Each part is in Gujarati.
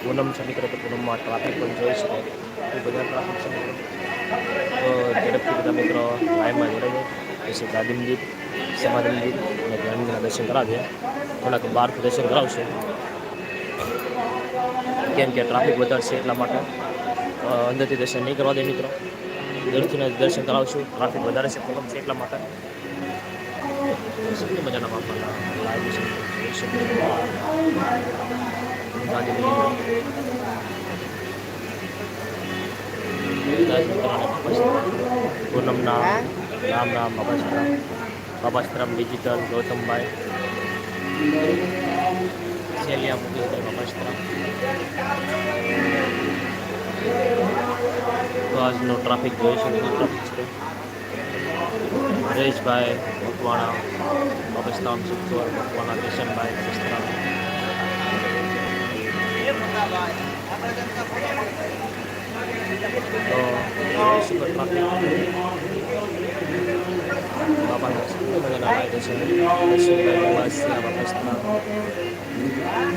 પૂનમ છે મિત્રો તો પૂનમમાં ટ્રાફિક પણ જોઈ શકાય એ બધા ટ્રાફિક છે મિત્રો તો ઝડપથી બધા મિત્રો લાઈનમાં જોડાઈ જાય પછી ગાંધી મંદિર સમાધિ મંદિર અને ગાંધીના દર્શન કરાવીએ થોડાક બહારથી દર્શન કરાવશે કેમ કે ટ્રાફિક વધારે છે એટલા માટે અ, અંદરથી દર્શન નહીં કરવા દે મિત્રો દરથી દર્શન કરાવશું ટ્રાફિક વધારે છે પૂનમ છે એટલા માટે સુંદર મજાના બાપાના લાઈવ છે જોઈ શકો છો. ગાંધી મંદિર પૂનમના રામ રામ બાબાશ્રામ બાબાશ્રામ ડિજિટલ ગૌતમભાઈ શેલિયા મુકેશભાઈ બાબાશ્રામ તો આજનો ટ્રાફિક જોઈ શકો છો ટ્રાફિક છે હરેશભાઈ મકવાણા બાબસ્તામ સુખોર મકવાણા કિશનભાઈ બાબસ્તામ તો જોઈ શકો ટ્રાફિક બાબાના સુંદર મજાના લાગે છે દર્શનભાઈ બાબાસિયા બાબસ્તામ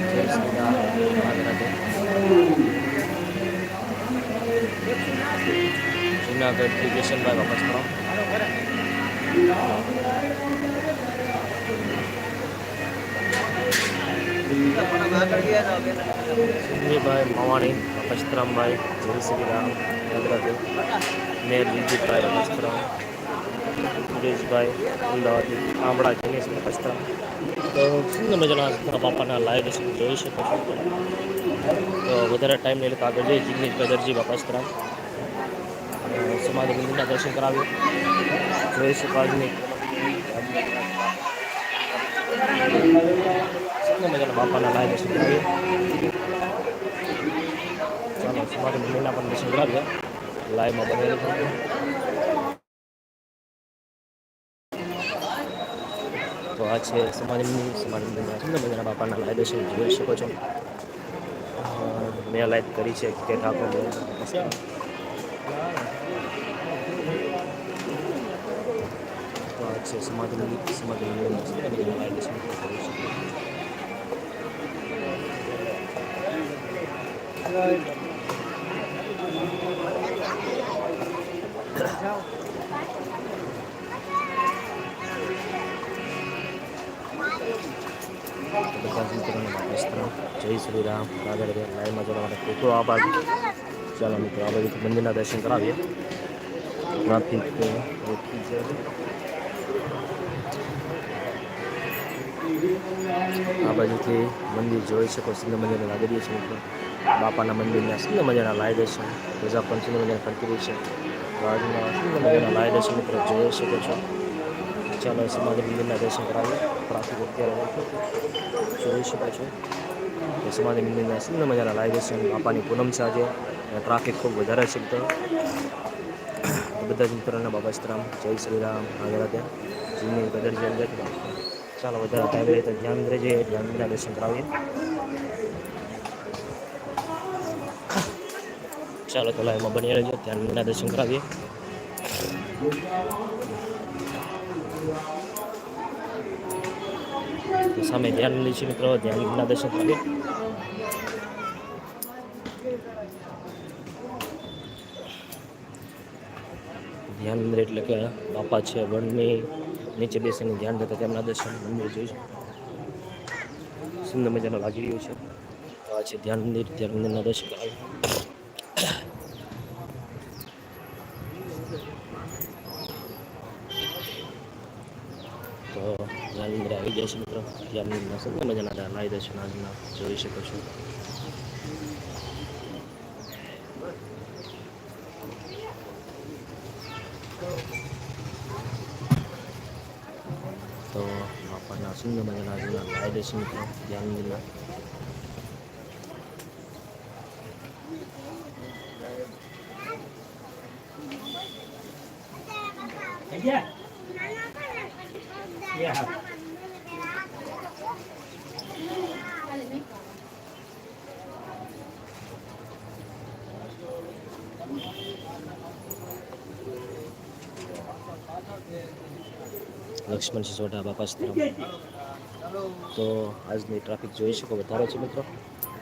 જય શ્રી રામ રાધે રાધે જુનાગઢથી કિશનભાઈ બાબસ્તામ સુનિલભાઈ મવાણી અપસ્તરામભાઈ જય શ્રી રામ રાધે મેર વિજયભાઈ અપસ્તરામ સુરેશભાઈ અમદાવાદ આમળા દિનેશ અપસ્તરામ તો સુંદર મજાના તારા બાપાના લાઈવ દર્શન જોઈ શકો છો. તો વધારે ટાઈમ નહીં લેતા આગળ જઈ જિગ્નેશભાઈ દરજી બાપાસ્તરામ સમાધિ મંદિરના દર્શન કરાવી જોઈ શકો બાપાના લાઈવ કરાવીએ ચાલો સમાધિ મંદિરના પણ કરાવીએ લાઈવમાં બનેલી તો આ છે સમાધિ મંદિરના સુંદર મજાના બાપાના લાઈવ દર્શન જોઈ શકો છો. મેં લાઈવ કરી છે કે ઠાકોર છે સમાધિ મંદિરના લાઈવ દર્શન બધા જય શ્રી રામ રાધે રાધે લાઈવમાં જોવા માટે ખૂબ ખૂબ આભાર ચાલો મિત્રો આ બાજુથી મંદિરના દર્શન કરાવીએ ટ્રાફિક આ બાજુથી મંદિર જોઈ શકો, સિંધ મજાના લાગી રહ્યું છે મિત્રો. બાપાના મંદિરના સુંદર મજાના લાય દર્શન પૂજા પણ સુંદર મજાના કરતી રહી છે? આજના સુંદર મજાના લાય દર્શન મિત્રો, જોઈ શકો છો. ચાલો સમાધિ મંદિરના દર્શન કરાવીએ. ટ્રાફિક અત્યારે જોઈ શકો છો. સમાધિ મંદિરના સુંદર મજાના લાય દર્શન બાપાની પૂનમ છે આજે. ટ્રાફિક ખૂબ વધારે છે તો બધા જ મિત્રોને બાબાસ્તરામ જય શ્રી રામ. આગળ ત્યાં જીવની કદર જેમ જતી ચાલો વધારે ટાઈમ લઈએ તો ધ્યાન રહેજે ધ્યાનના દર્શન કરાવીએ. ચાલો તો લાઈવમાં બની રહેજો વિના દર્શન કરાવીએ. સામે ધ્યાન છે મિત્રો વિના દર્શન કરાવીએ. ધ્યાન મંદિર એટલે કે બાપા છે વનની નીચે બેસીને ધ્યાન દેતા તેમના દર્શન મંદિર જોઈશું સુંદર મજાનો લાગી રહ્યું છે. આ છે ધ્યાન મંદિર, ધ્યાન મંદિરના દર્શન કરાવી તો ધ્યાન મંદિર આવી જાય છે મિત્રો. મંદિરના સુંદર મજાના લાઈ દર્શન આજના જોઈ શકો છો. તો બાપાના સુંદર મજાના આજના લાઈ દર્શન મિત્રો. ધ્યાન મંદિરના લક્ષ્મણ સિસોટા બાપા સ્તરમ તો આજની ટ્રાફિક જોઈ શકો વધારે છે મિત્રો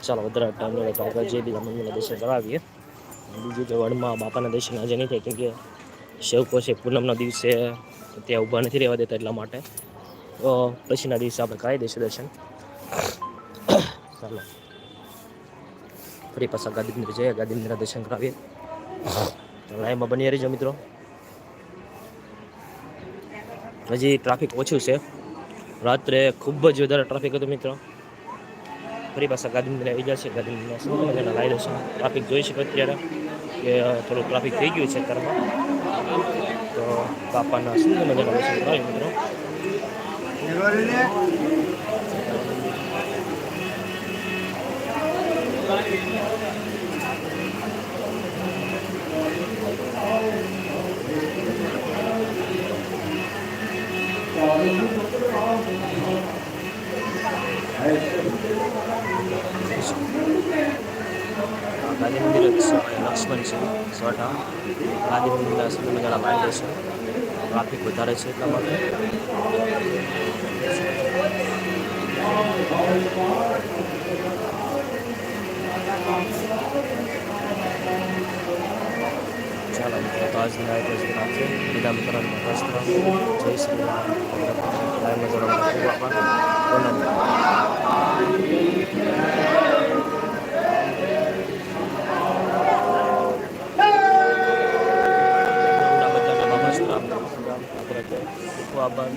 ચાલો વધારે ટાઈમ નહીં તો આગળ જે બીજા મંદિરના દર્શન કરાવીએ બીજું તો વડમાં બાપાના દર્શન આજે નહીં થાય કેમ છે, પૂનમના દિવસે ત્યાં ઊભા નથી રહેવા દેતા એટલા માટે. પછીના દિવસે આપણે કરાવી દઈશું દર્શન. ચાલો. ફરી પાછા ગાંધીનગર જઈએ ગાંધીનગરના દર્શન કરાવીએ. લાઈનમાં બની રહીજો મિત્રો. હજી ટ્રાફિક ઓછું છે. રાત્રે ખૂબ જ વધારે ટ્રાફિક હતું મિત્રો. ફરી પાછા ગાંધીનગર આવી જશે ગાંધીનગર લાઈ દર્શન ટ્રાફિક જોઈ શકો અત્યારે કે થોડું ટ્રાફિક થઈ ગયું છે અત્યારમાં. તો બાપાના સુંદર મજાના દર્શન કરાવી મિત્રો ગાંધી મંદિર લક્ષ્મણ છે સોટા ગાંધી મંદિરના સુંદર મજાના લાવી છે ટ્રાફિક વધારે છે એટલા માટે. ચાલો મિત્રો, તો આજની આ જ રાખીએ બીજા મિત્રોને વસ્ત્ર જય પૂનમ બધાને બાબા શ્રામ શ્રામ આપણે